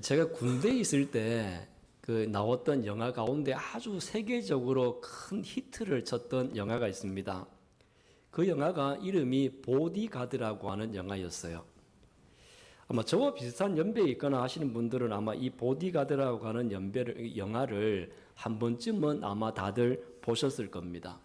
제가 군대에 있을 때 그 나왔던 영화 가운데 아주 세계적으로 큰 히트를 쳤던 영화가 있습니다. 그 영화가 이름이 보디가드라고 하는 영화였어요. 아마 저와 비슷한 연배에 있거나 하시는 분들은 아마 이 보디가드라고 하는 연배를, 영화를 한 번쯤은 아마 다들 보셨을 겁니다.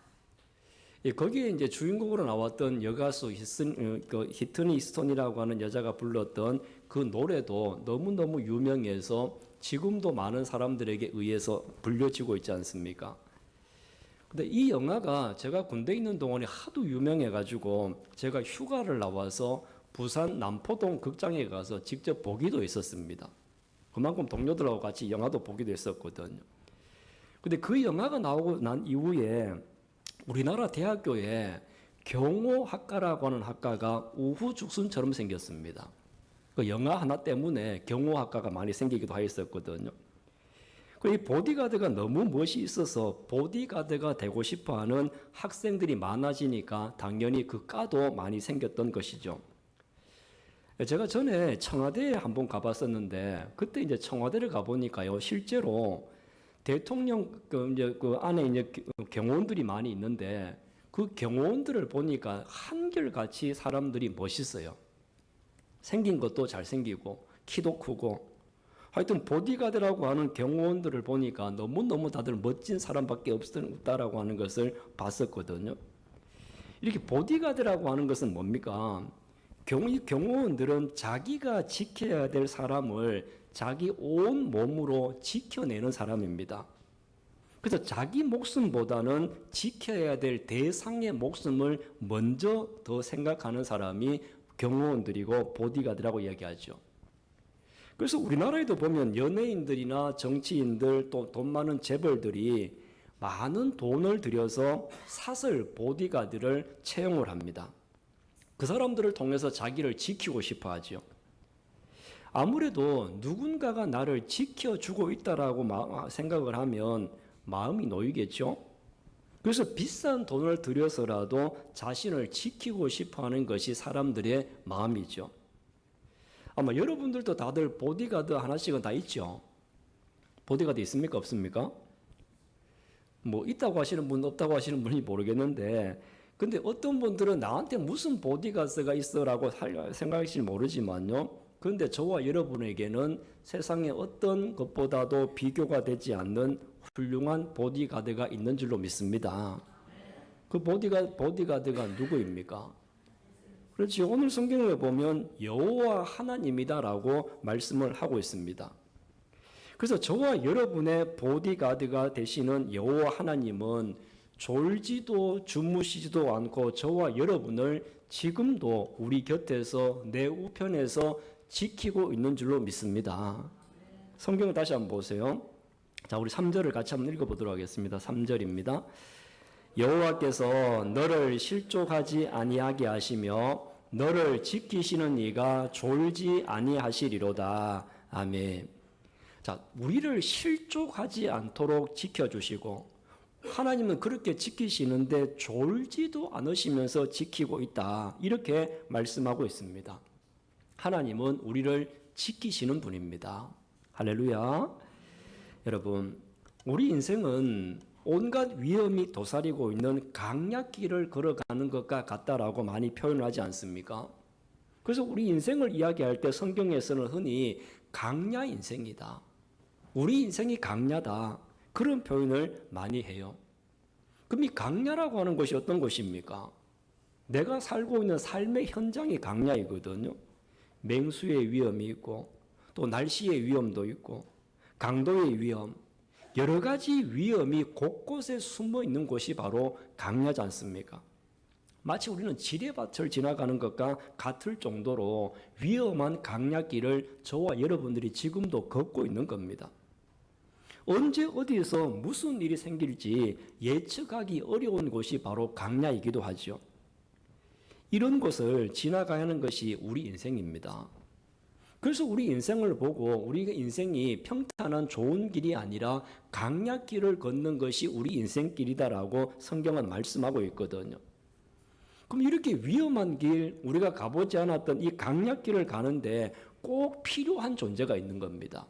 예, 거기에 이제 주인공으로 나왔던 여가수 히슨, 어, 그 히트니 스톤이라고 하는 여자가 불렀던 그 노래도 너무너무 유명해서 지금도 많은 사람들에게 의해서 불려지고 있지 않습니까? 근데 이 영화가 제가 군대 있는 동안에 하도 유명해가지고 제가 휴가를 나와서 부산 남포동 극장에 가서 직접 보기도 했었습니다. 그만큼 동료들하고 같이 영화도 보기도 했었거든요. 근데 그 영화가 나오고 난 이후에 우리나라 대학교에 경호학과라고 하는 학과가 우후죽순처럼 생겼습니다. 그 영화 하나 때문에 경호학과가 많이 생기기도 하였었거든요. 그이 보디가드가 너무 멋이 있어서 보디가드가 되고 싶어 하는 학생들이 많아지니까 당연히 그 과도 많이 생겼던 것이죠. 제가 전에 청와대에 한번 가봤었는데 그때 이제 청와대를 가보니까요 실제로 대통령 그 이제 그 안에 이제 경호원들이 많이 있는데 그 경호원들을 보니까 한결같이 사람들이 멋있어요. 생긴 것도 잘생기고 키도 크고 하여튼 보디가드라고 하는 경호원들을 보니까 너무너무 다들 멋진 사람밖에 없다라고 하는 것을 봤었거든요. 이렇게 보디가드라고 하는 것은 뭡니까? 경호, 경호원들은 자기가 지켜야 될 사람을 자기 온 몸으로 지켜내는 사람입니다. 그래서 자기 목숨보다는 지켜야 될 대상의 목숨을 먼저 더 생각하는 사람이 경호원들이고 보디가드라고 이야기하죠. 그래서 우리나라에도 보면 연예인들이나 정치인들 또 돈 많은 재벌들이 많은 돈을 들여서 사설 보디가드를 채용을 합니다. 그 사람들을 통해서 자기를 지키고 싶어 하죠. 아무래도 누군가가 나를 지켜주고 있다라고 생각을 하면 마음이 놓이겠죠. 그래서 비싼 돈을 들여서라도 자신을 지키고 싶어 하는 것이 사람들의 마음이죠. 아마 여러분들도 다들 보디가드 하나씩은 다 있죠. 보디가드 있습니까? 없습니까? 뭐 있다고 하시는 분, 없다고 하시는 분이 모르겠는데, 근데 어떤 분들은 나한테 무슨 보디가드가 있어라고 생각하실지 모르지만요. 그런데 저와 여러분에게는 세상의 어떤 것보다도 비교가 되지 않는 훌륭한 보디가드가 있는 줄로 믿습니다. 그 보디가, 보디가드가 누구입니까? 그렇지. 오늘 성경에 보면 여호와 하나님이다라고 말씀을 하고 있습니다. 그래서 저와 여러분의 보디가드가 되시는 여호와 하나님은 졸지도 주무시지도 않고 저와 여러분을 지금도 우리 곁에서 내 우편에서 지키고 있는 줄로 믿습니다. 성경을 다시 한번 보세요. 자, 우리 3절을 같이 한번 읽어보도록 하겠습니다. 3절입니다. 여호와께서 너를 실족하지 아니하게 하시며 너를 지키시는 이가 졸지 아니하시리로다. 아멘. 자, 우리를 실족하지 않도록 지켜주시고 하나님은 그렇게 지키시는데 졸지도 않으시면서 지키고 있다. 이렇게 말씀하고 있습니다. 하나님은 우리를 지키시는 분입니다. 할렐루야. 여러분, 우리 인생은 온갖 위험이 도사리고 있는 강약길을 걸어가는 것과 같다라고 많이 표현하지 않습니까? 그래서 우리 인생을 이야기할 때 성경에서는 흔히 강야 인생이다. 우리 인생이 강야다. 그런 표현을 많이 해요. 그럼 이 강야라고 하는 것이 어떤 것입니까? 내가 살고 있는 삶의 현장이 강야이거든요. 맹수의 위험이 있고, 또 날씨의 위험도 있고, 강도의 위험, 여러 가지 위험이 곳곳에 숨어 있는 곳이 바로 강야지 않습니까? 마치 우리는 지뢰밭을 지나가는 것과 같을 정도로 위험한 강야길을 저와 여러분들이 지금도 걷고 있는 겁니다. 언제 어디에서 무슨 일이 생길지 예측하기 어려운 곳이 바로 강야이기도 하죠. 이런 곳을 지나가야 하는 것이 우리 인생입니다. 그래서 우리 인생을 보고 우리 인생이 평탄한 좋은 길이 아니라 강약길을 걷는 것이 우리 인생길이다라고 성경은 말씀하고 있거든요. 그럼 이렇게 위험한 길, 우리가 가보지 않았던 이 강약길을 가는데 꼭 필요한 존재가 있는 겁니다.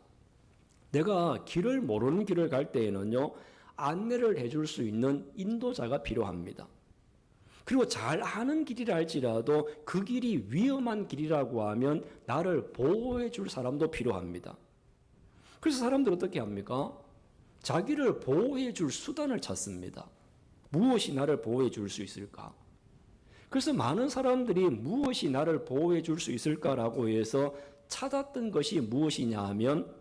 내가 길을 모르는 길을 갈 때에는요, 안내를 해줄 수 있는 인도자가 필요합니다. 그리고 잘 아는 길이라 할지라도 그 길이 위험한 길이라고 하면 나를 보호해 줄 사람도 필요합니다. 그래서 사람들 어떻게 합니까? 자기를 보호해 줄 수단을 찾습니다. 무엇이 나를 보호해 줄 수 있을까? 그래서 많은 사람들이 무엇이 나를 보호해 줄 수 있을까라고 해서 찾았던 것이 무엇이냐 하면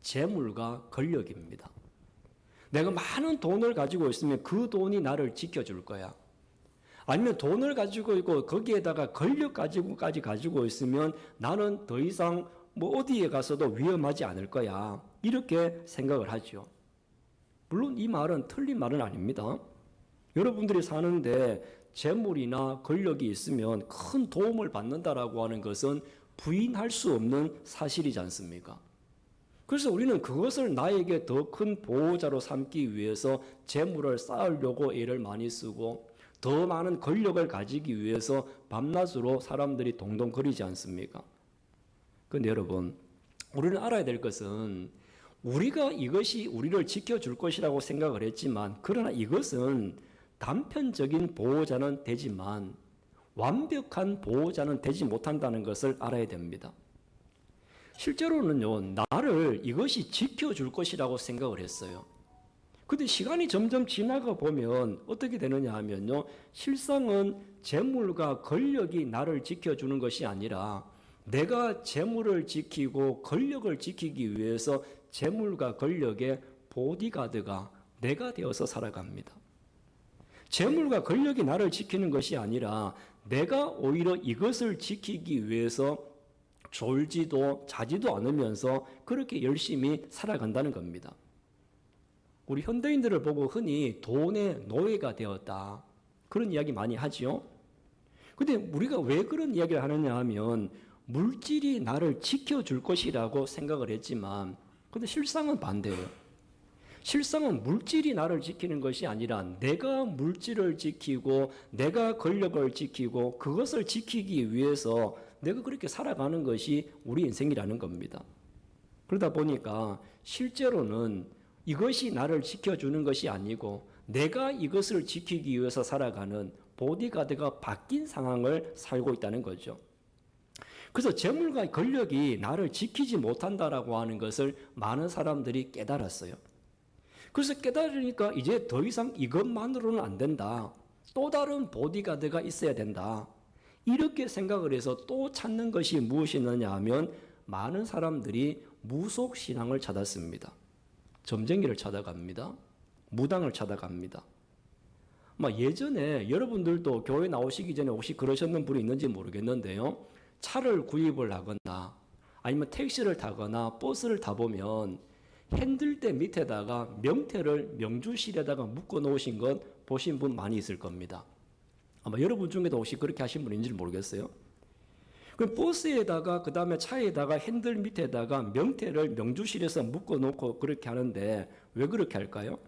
재물과 권력입니다. 내가 많은 돈을 가지고 있으면 그 돈이 나를 지켜줄 거야. 아니면 돈을 가지고 있고 거기에다가 권력 가지고까지 가지고 있으면 나는 더 이상 뭐 어디에 가서도 위험하지 않을 거야. 이렇게 생각을 하죠. 물론 이 말은 틀린 말은 아닙니다. 여러분들이 사는데 재물이나 권력이 있으면 큰 도움을 받는다라고 하는 것은 부인할 수 없는 사실이지 않습니까? 그래서 우리는 그것을 나에게 더 큰 보호자로 삼기 위해서 재물을 쌓으려고 애를 많이 쓰고 더 많은 권력을 가지기 위해서 밤낮으로 사람들이 동동거리지 않습니까? 근데 여러분, 우리는 알아야 될 것은 우리가 이것이 우리를 지켜줄 것이라고 생각을 했지만, 그러나 이것은 단편적인 보호자는 되지만 완벽한 보호자는 되지 못한다는 것을 알아야 됩니다. 실제로는요, 나를 이것이 지켜줄 것이라고 생각을 했어요. 근데 시간이 점점 지나가 보면 어떻게 되느냐 하면요, 실상은 재물과 권력이 나를 지켜주는 것이 아니라 내가 재물을 지키고 권력을 지키기 위해서 재물과 권력의 보디가드가 내가 되어서 살아갑니다. 재물과 권력이 나를 지키는 것이 아니라 내가 오히려 이것을 지키기 위해서 졸지도 자지도 않으면서 그렇게 열심히 살아간다는 겁니다. 우리 현대인들을 보고 흔히 돈의 노예가 되었다. 그런 이야기 많이 하지요. 근데 우리가 왜 그런 이야기를 하느냐 하면 물질이 나를 지켜줄 것이라고 생각을 했지만 근데 실상은 반대예요. 실상은 물질이 나를 지키는 것이 아니라 내가 물질을 지키고 내가 권력을 지키고 그것을 지키기 위해서 내가 그렇게 살아가는 것이 우리 인생이라는 겁니다. 그러다 보니까 실제로는 이것이 나를 지켜주는 것이 아니고 내가 이것을 지키기 위해서 살아가는 보디가드가 바뀐 상황을 살고 있다는 거죠. 그래서 재물과 권력이 나를 지키지 못한다라고 하는 것을 많은 사람들이 깨달았어요. 그래서 깨달으니까 이제 더 이상 이것만으로는 안 된다. 또 다른 보디가드가 있어야 된다. 이렇게 생각을 해서 또 찾는 것이 무엇이느냐 하면 많은 사람들이 무속 신앙을 찾았습니다. 점쟁이를 찾아갑니다. 무당을 찾아갑니다. 막 예전에 여러분들도 교회 나오시기 전에 혹시 그러셨는 분이 있는지 모르겠는데요. 차를 구입을 하거나 아니면 택시를 타거나 버스를 타보면 핸들대 밑에다가 명태를 명주실에다가 묶어 놓으신 것 보신 분 많이 있을 겁니다. 아마 여러분 중에도 혹시 그렇게 하신 분인지 모르겠어요. 그 버스에다가 그 다음에 차에다가 핸들 밑에다가 명태를 명주실에서 묶어 놓고 그렇게 하는데 왜 그렇게 할까요?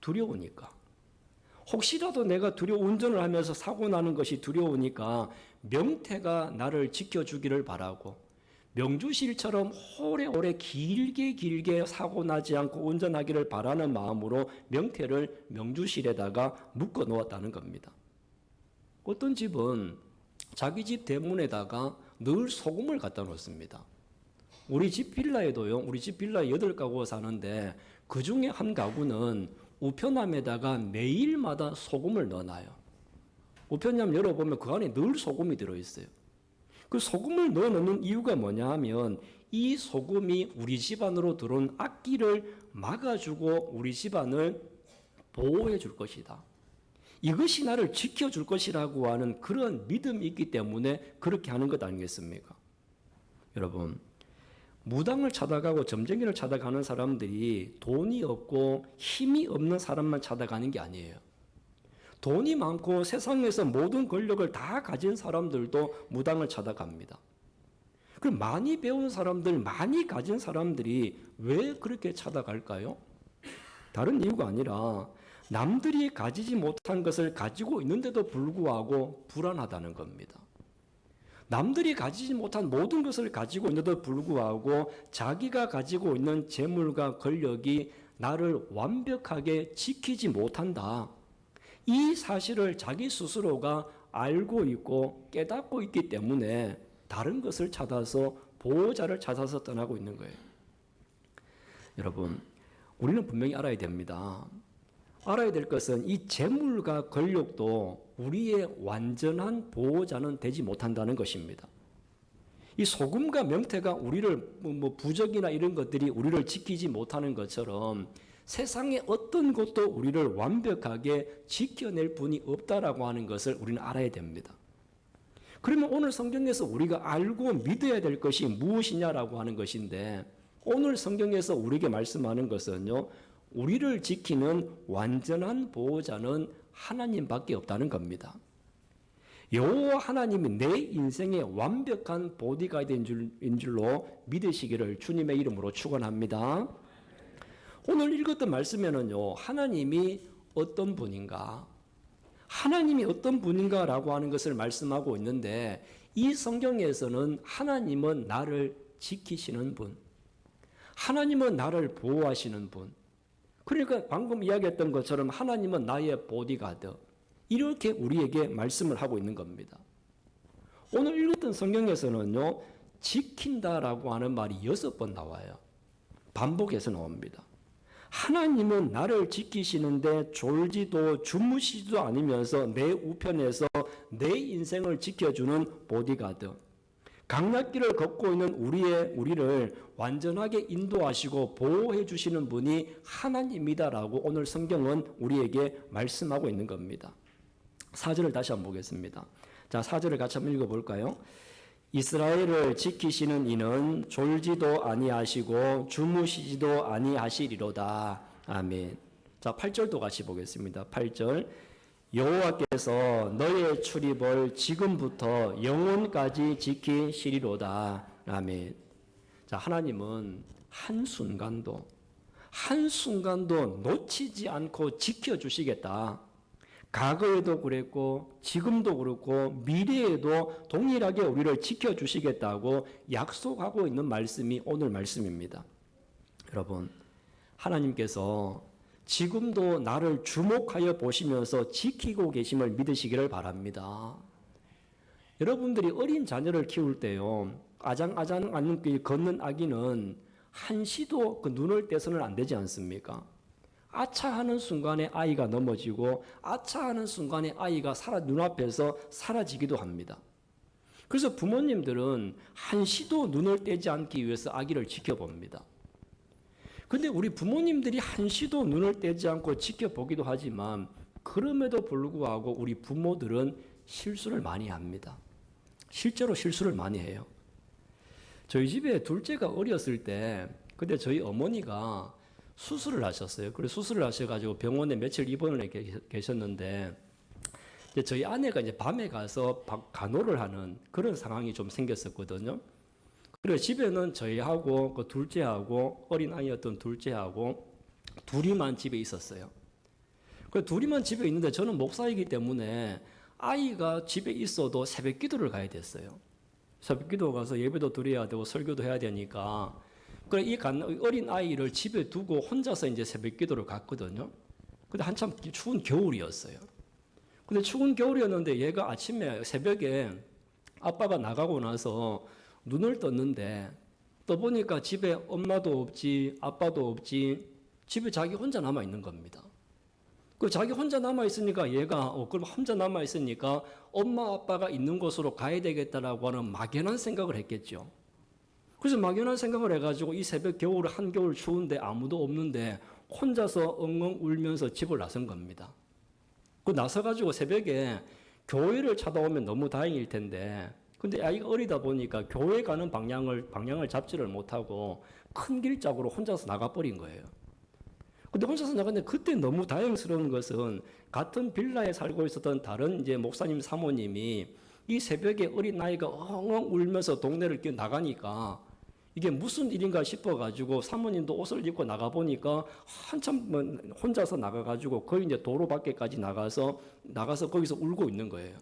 두려우니까. 혹시라도 내가 두려워 운전을 하면서 사고 나는 것이 두려우니까 명태가 나를 지켜주기를 바라고 명주실처럼 오래오래 길게 길게 사고 나지 않고 운전하기를 바라는 마음으로 명태를 명주실에다가 묶어 놓았다는 겁니다. 어떤 집은 자기 집 대문에다가 늘 소금을 갖다 놓습니다. 우리 집 빌라에도요, 우리 집 빌라에 여덟 가구가 사는데 그 중에 한 가구는 우편함에다가 매일마다 소금을 넣어놔요. 우편함 열어보면 그 안에 늘 소금이 들어있어요. 그 소금을 넣어 놓는 이유가 뭐냐 하면 이 소금이 우리 집안으로 들어온 악기를 막아주고 우리 집안을 보호해 줄 것이다. 이것이 나를 지켜줄 것이라고 하는 그런 믿음이 있기 때문에 그렇게 하는 것 아니겠습니까? 여러분, 무당을 찾아가고 점쟁이를 찾아가는 사람들이 돈이 없고 힘이 없는 사람만 찾아가는 게 아니에요. 돈이 많고 세상에서 모든 권력을 다 가진 사람들도 무당을 찾아갑니다. 그 많이 배운 사람들, 많이 가진 사람들이 왜 그렇게 찾아갈까요? 다른 이유가 아니라 남들이 가지지 못한 것을 가지고 있는데도 불구하고 불안하다는 겁니다. 남들이 가지지 못한 모든 것을 가지고 있는데도 불구하고 자기가 가지고 있는 재물과 권력이 나를 완벽하게 지키지 못한다. 이 사실을 자기 스스로가 알고 있고 깨닫고 있기 때문에 다른 것을 찾아서 보호자를 찾아서 떠나고 있는 거예요. 여러분, 우리는 분명히 알아야 됩니다. 알아야 될 것은 이 재물과 권력도 우리의 완전한 보호자는 되지 못한다는 것입니다. 이 소금과 명태가 우리를 뭐 부적이나 이런 것들이 우리를 지키지 못하는 것처럼 세상의 어떤 것도 우리를 완벽하게 지켜낼 분이 없다라고 하는 것을 우리는 알아야 됩니다. 그러면 오늘 성경에서 우리가 알고 믿어야 될 것이 무엇이냐라고 하는 것인데 오늘 성경에서 우리에게 말씀하는 것은요. 우리를 지키는 완전한 보호자는 하나님밖에 없다는 겁니다. 여호와 하나님이 내 인생의 완벽한 보디가이드인 줄, 줄로 믿으시기를 주님의 이름으로 축원합니다. 오늘 읽었던 말씀에는요. 하나님이 어떤 분인가? 하나님이 어떤 분인가라고 하는 것을 말씀하고 있는데 이 성경에서는 하나님은 나를 지키시는 분. 하나님은 나를 보호하시는 분. 그러니까 방금 이야기했던 것처럼 하나님은 나의 보디가드. 이렇게 우리에게 말씀을 하고 있는 겁니다. 오늘 읽었던 성경에서는요, 지킨다라고 하는 말이 여섯 번 나와요. 반복해서 나옵니다. 하나님은 나를 지키시는데 졸지도 주무시지도 않으면서 내 우편에서 내 인생을 지켜주는 보디가드. 강약길을 걷고 있는 우리의 우리를 완전하게 인도하시고 보호해 주시는 분이 하나님이다라고 오늘 성경은 우리에게 말씀하고 있는 겁니다. 사절을 다시 한번 보겠습니다. 자, 사절을 같이 한번 읽어 볼까요? 이스라엘을 지키시는 이는 졸지도 아니하시고 주무시지도 아니하시리로다. 아멘. 자, 8절도 같이 보겠습니다. 8절. 여호와께서 너의 출입을 지금부터 영원까지 지키시리로다. 아멘. 자, 하나님은 한 순간도 한 순간도 놓치지 않고 지켜 주시겠다. 과거에도 그랬고 지금도 그렇고 미래에도 동일하게 우리를 지켜 주시겠다고 약속하고 있는 말씀이 오늘 말씀입니다. 여러분, 하나님께서 지금도 나를 주목하여 보시면서 지키고 계심을 믿으시기를 바랍니다. 여러분들이 어린 자녀를 키울 때요, 아장아장 않는 걷는 아기는 한시도 그 눈을 떼서는 안 되지 않습니까? 아차하는 순간에 아이가 넘어지고 아차하는 순간에 아이가 사라 눈앞에서 사라지기도 합니다. 그래서 부모님들은 한시도 눈을 떼지 않기 위해서 아기를 지켜봅니다. 근데 우리 부모님들이 한시도 눈을 떼지 않고 지켜보기도 하지만 그럼에도 불구하고 우리 부모들은 실수를 많이 합니다. 실제로 실수를 많이 해요. 저희 집에 둘째가 어렸을 때 그때 저희 어머니가 수술을 하셨어요. 그래서 수술을 하셔가지고 병원에 며칠 입원을 계셨는데 저희 아내가 이제 밤에 가서 간호를 하는 그런 상황이 좀 생겼었거든요. 그래서 집에는 저희하고 그 둘째하고 어린 아이였던 둘째하고 둘이만 집에 있었어요. 그 둘이만 집에 있는데 저는 목사이기 때문에 아이가 집에 있어도 새벽 기도를 가야 됐어요. 새벽 기도 가서 예배도 드려야 되고 설교도 해야 되니까 그래 이 어린 아이를 집에 두고 혼자서 이제 새벽 기도를 갔거든요. 근데 한참 추운 겨울이었어요. 근데 추운 겨울이었는데 얘가 아침에 새벽에 아빠가 나가고 나서 눈을 떴는데 떠보니까 집에 엄마도 없지, 아빠도 없지, 집에 자기 혼자 남아 있는 겁니다. 그 자기 혼자 남아 있으니까 얘가 어 그럼 혼자 남아 있으니까 엄마 아빠가 있는 곳으로 가야 되겠다라고 하는 막연한 생각을 했겠죠. 그래서 막연한 생각을 해가지고 이 새벽 겨울 한겨울 추운데 아무도 없는데 혼자서 엉엉 울면서 집을 나선 겁니다. 그 나서가지고 새벽에 교회를 찾아오면 너무 다행일 텐데 근데 아이가 어리다 보니까 교회 가는 방향을 방향을 잡지를 못하고 큰 길짝으로 혼자서 나가버린 거예요. 근데 혼자서 나갔는데 그때 너무 다행스러운 것은 같은 빌라에 살고 있었던 다른 이제 목사님 사모님이 이 새벽에 어린 아이가 엉엉 울면서 동네를 뛰어 나가니까 이게 무슨 일인가 싶어가지고 사모님도 옷을 입고 나가 보니까 한참 뭐 혼자서 나가가지고 거의 이제 도로 밖에까지 나가서 나가서 거기서 울고 있는 거예요.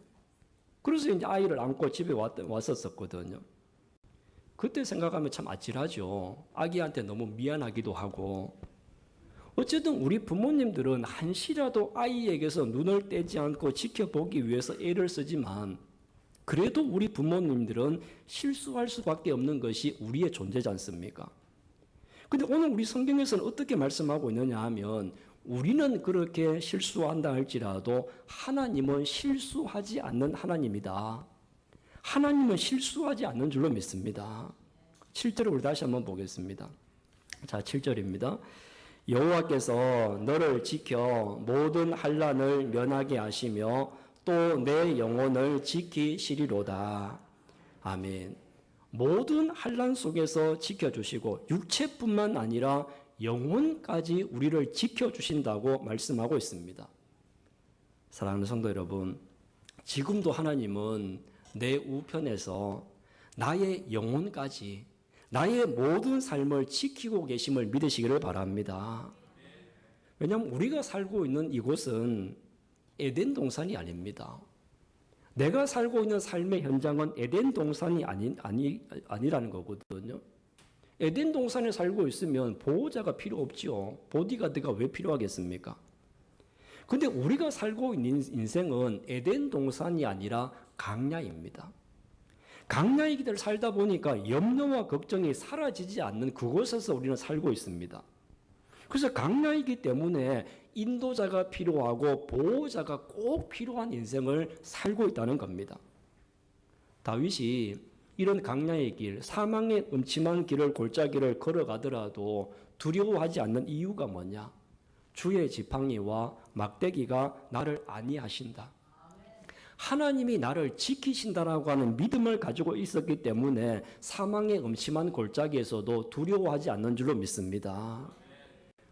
그래서 이제 아이를 안고 집에 왔, 왔었었거든요. 그때 생각하면 참 아찔하죠. 아기한테 너무 미안하기도 하고. 어쨌든 우리 부모님들은 한시라도 아이에게서 눈을 떼지 않고 지켜보기 위해서 애를 쓰지만 그래도 우리 부모님들은 실수할 수밖에 없는 것이 우리의 존재지 않습니까? 근데 오늘 우리 성경에서는 어떻게 말씀하고 있느냐 하면 우리는 그렇게 실수한다 할지라도 하나님은 실수하지 않는 하나님이다. 하나님은 실수하지 않는 줄로 믿습니다. 7절을 우리 다시 한번 보겠습니다. 자, 7절입니다. 여호와께서 너를 지켜 모든 환란을 면하게 하시며 또 내 영혼을 지키시리로다. 아멘. 모든 환란 속에서 지켜주시고 육체뿐만 아니라 영혼까지 우리를 지켜주신다고 말씀하고 있습니다. 사랑하는 성도 여러분, 지금도 하나님은 내 우편에서 나의 영혼까지 나의 모든 삶을 지키고 계심을 믿으시기를 바랍니다. 왜냐하면 우리가 살고 있는 이곳은 에덴 동산이 아닙니다. 내가 살고 있는 삶의 현장은 에덴 동산이 아니, 아니, 아니라는 거거든요. 에덴 동산에 살고 있으면 보호자가 필요 없지요. 보디가드가 왜 필요하겠습니까? 근데 우리가 살고 있는 인생은 에덴 동산이 아니라 강야입니다. 강야의 길을 살다 보니까 염려와 걱정이 사라지지 않는 그곳에서 우리는 살고 있습니다. 그래서 강야이기 때문에 인도자가 필요하고 보호자가 꼭 필요한 인생을 살고 있다는 겁니다. 다윗이 이런 강야의 길, 사망의 음침한 길을 골짜기를 걸어가더라도 두려워하지 않는 이유가 뭐냐? 주의 지팡이와 막대기가 나를 안위하신다. 하나님이 나를 지키신다라고 하는 믿음을 가지고 있었기 때문에 사망의 음침한 골짜기에서도 두려워하지 않는 줄로 믿습니다.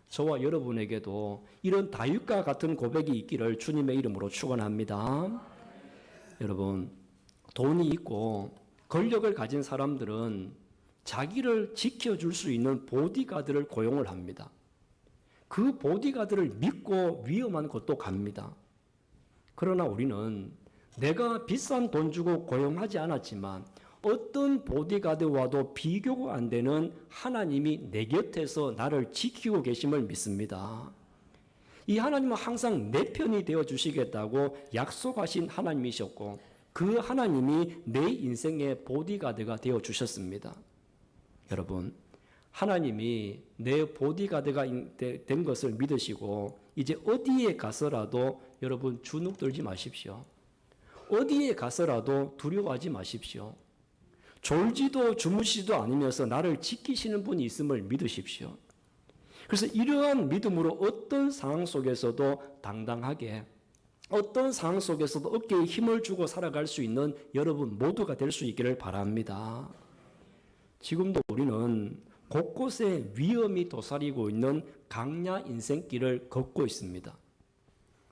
저와 여러분에게도 이런 다윗과 같은 고백이 있기를 주님의 이름으로 축원합니다. 여러분, 돈이 있고 권력을 가진 사람들은 자기를 지켜줄 수 있는 보디가드를 고용을 합니다. 그 보디가드를 믿고 위험한 곳도 갑니다. 그러나 우리는 내가 비싼 돈 주고 고용하지 않았지만 어떤 보디가드와도 비교가 안 되는 하나님이 내 곁에서 나를 지키고 계심을 믿습니다. 이 하나님은 항상 내 편이 되어 주시겠다고 약속하신 하나님이셨고 그 하나님이 내 인생의 보디가드가 되어 주셨습니다. 여러분, 하나님이 내 보디가드가 된 것을 믿으시고 이제 어디에 가서라도 여러분 주눅 들지 마십시오. 어디에 가서라도 두려워하지 마십시오. 졸지도 주무시지도 않으면서 나를 지키시는 분이 있음을 믿으십시오. 그래서 이러한 믿음으로 어떤 상황 속에서도 당당하게 어떤 상황 속에서도 어깨에 힘을 주고 살아갈 수 있는 여러분 모두가 될 수 있기를 바랍니다. 지금도 우리는 곳곳에 위험이 도사리고 있는 강야 인생길을 걷고 있습니다.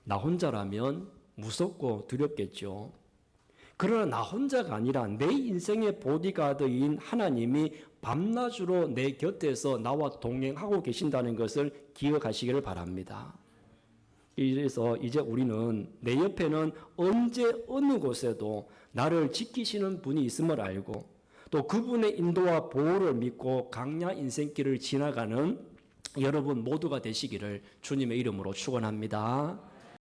나 혼자라면 무섭고 두렵겠죠. 그러나 나 혼자가 아니라 내 인생의 보디가드인 하나님이 밤낮으로 내 곁에서 나와 동행하고 계신다는 것을 기억하시기를 바랍니다. 이래서 이제 우리는 내 옆에는 언제 어느 곳에도 나를 지키시는 분이 있음을 알고 또 그분의 인도와 보호를 믿고 강야 인생길을 지나가는 여러분 모두가 되시기를 주님의 이름으로 축원합니다.